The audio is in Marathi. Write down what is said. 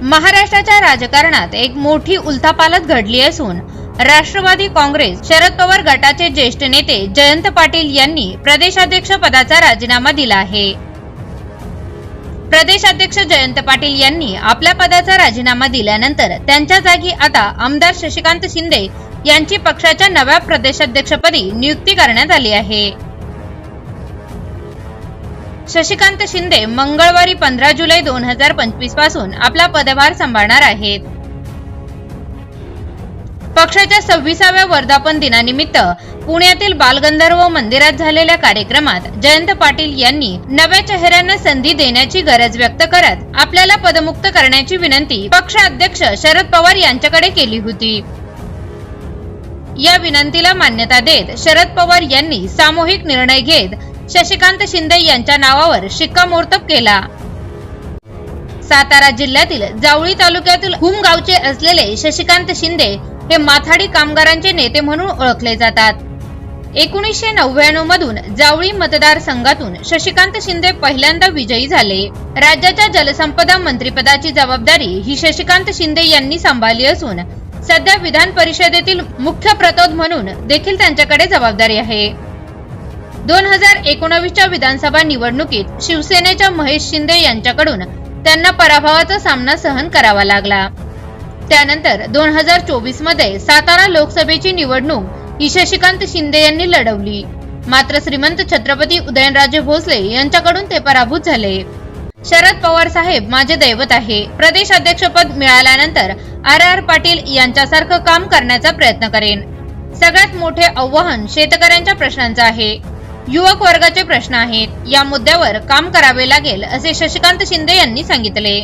महाराष्ट्राच्या राजकारणात एक मोठी उलथापालत घडली असून राष्ट्रवादी काँग्रेस शरद पवार गटाचे ज्येष्ठ नेते जयंत पाटील यांनी प्रदेशाध्यक्ष पदाचा राजीनामा दिला आहे. प्रदेशाध्यक्ष जयंत पाटील यांनी आपल्या पदाचा राजीनामा दिल्यानंतर त्यांच्या जागी आता आमदार शशिकांत शिंदे यांची पक्षाच्या नव्या प्रदेशाध्यक्षपदी नियुक्ती करण्यात आली आहे. शशिकांत शिंदे मंगळवारी पंधरा जुलै दोन हजार पंचवीसपासून आपला पदभार सांभाळणार आहेत. पक्षाच्या सव्वीसाव्या वर्धापन दिनानिमित्त पुण्यातील बालगंधर्व मंदिरात झालेल्या कार्यक्रमात जयंत पाटील यांनी नव्या चेहऱ्यांना संधी देण्याची गरज व्यक्त करत आपल्याला पदमुक्त करण्याची विनंती पक्ष अध्यक्ष शरद पवार यांच्याकडे केली होती. या विनंतीला मान्यता देत शरद पवार यांनी सामूहिक निर्णय घेत शशिकांत शिंदे यांच्या नावावर शिक्कामोर्तब केला. सातारा जिल्ह्यातील जावळी तालुक्यातील हुम गावचे असलेले शशिकांत शिंदे हे माथाडी कामगारांचे नेते म्हणून ओळखले जातात. एकोणीसशे नव्याण्णव मधून जावळी मतदारसंघातून शशिकांत शिंदे पहिल्यांदा विजयी झाले. राज्याच्या जलसंपदा मंत्रिपदाची जबाबदारी ही शशिकांत शिंदे यांनी सांभाळली असून सध्या विधान परिषदेतील मुख्य प्रतोद म्हणून देखील त्यांच्याकडे जबाबदारी आहे. दोन हजार एकोणावीसच्या विधानसभा निवडणुकीत शिवसेनेच्या महेश शिंदे यांच्याकडून त्यांना पराभवाचा सामना सहन करावा लागला. त्यानंतर दोन हजार चोवीसमध्ये सातारा लोकसभेची निवडणूक ईशशिकांत शिंदे यांनी लढवली. मात्र श्रीमंत छत्रपती उदयनराजे भोसले यांच्याकडून ते पराभूत झाले. शरद पवार साहेब माझे दैवत आहे. प्रदेश अध्यक्षपद मिळाल्यानंतर आर आर पाटील यांच्यासारखं काम करण्याचा प्रयत्न करेन. सगळ्यात मोठे आव्हान शेतकऱ्यांच्या प्रश्नांचं आहे. युवक वर्गाचे प्रश्न आहेत. या मुद्द्यावर काम करावे लागेल असे शशिकांत शिंदे यांनी सांगितले.